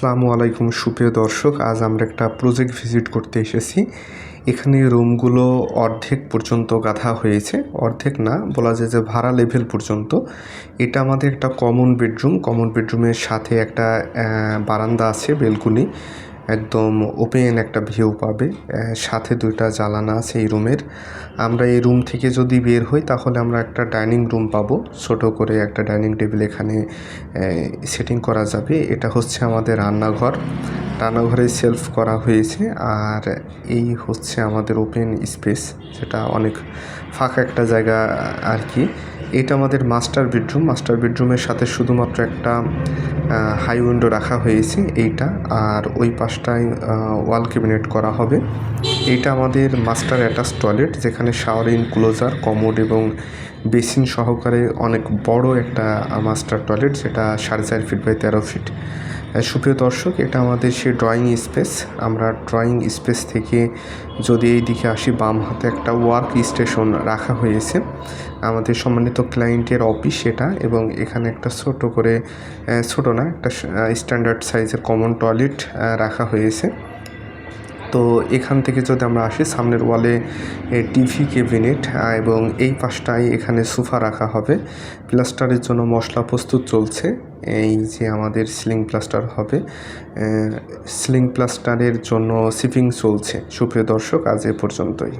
আসসালামু আলাইকুম, সুপ্রিয় দর্শক। আজ আমরা একটা প্রজেক্ট ভিজিট করতে এসেছি। এখানে রুমগুলো অর্ধেক পর্যন্ত গাঁথা হয়েছে। অর্ধেক না, বলা যায় যে ভাড়া লেভেল পর্যন্ত। এটা আমাদের একটা কমন বেডরুম কমন বেডরুমের সাথে একটা বারান্দা আছে বেলকুনি একদম ওপেন একটা ভিউ পাবে সাথে দুইটা জ্বালানা আছে এই রুমের আমরা এই রুম থেকে যদি বের হই, তাহলে আমরা একটা ডাইনিং রুম পাবো। ছোট করে একটা ডাইনিং টেবিল এখানে সেটিং করা যাবে। এটা হচ্ছে আমাদের রান্নাঘর। রান্নাঘরে সেলফ করা হয়েছে। আর এই হচ্ছে আমাদের ওপেন স্পেস যেটা অনেক ফাঁকা একটা জায়গা আর কি। এটা আমাদের মাস্টার বেডরুম মাস্টার বেডরুমের সাথে শুধুমাত্র একটা হাই উইন্ডো রাখা হয়েছে এইটা। আর ওই পাশটায় ওয়াল ক্যাবিনেট করা হবে। এইটা আমাদের মাস্টার অ্যাটাচ টয়লেট যেখানে শাওয়ার ইনক্লোজার কমোড এবং বেসিন সহকারে অনেক বড় একটা মাস্টার টয়লেট যেটা সাড়ে চার ফিট বাই তেরো ফিট সুপ্রিয় দর্শক, এটা আমাদের সেই ড্রয়িং স্পেস আমরা ড্রয়িং স্পেস থেকে যদি এই দিকে আসি, বাম হাতে একটা ওয়ার্ক স্টেশন রাখা হয়েছে। আমাদের সম্মানিত ক্লায়েন্টের অফিস এটা এবং এখানে একটা ছোট করে ছোট না, একটা স্ট্যান্ডার্ড সাইজের কমন টয়লেট রাখা হয়েছে। তো এখান থেকে যদি আমরা আসি, সামনের ওয়ালে টিভি ক্যাবিনেট এবং এই পাশটায় এখানে সোফা রাখা হবে। প্লাস্টারের জন্য মশলা প্রস্তুত চলছে। এই যে আমাদের সিলিং প্লাস্টার হবে। সিলিং প্লাস্টারের জন্য সিপিং চলছে। সুপ্রিয় দর্শক, আজ এ পর্যন্তই।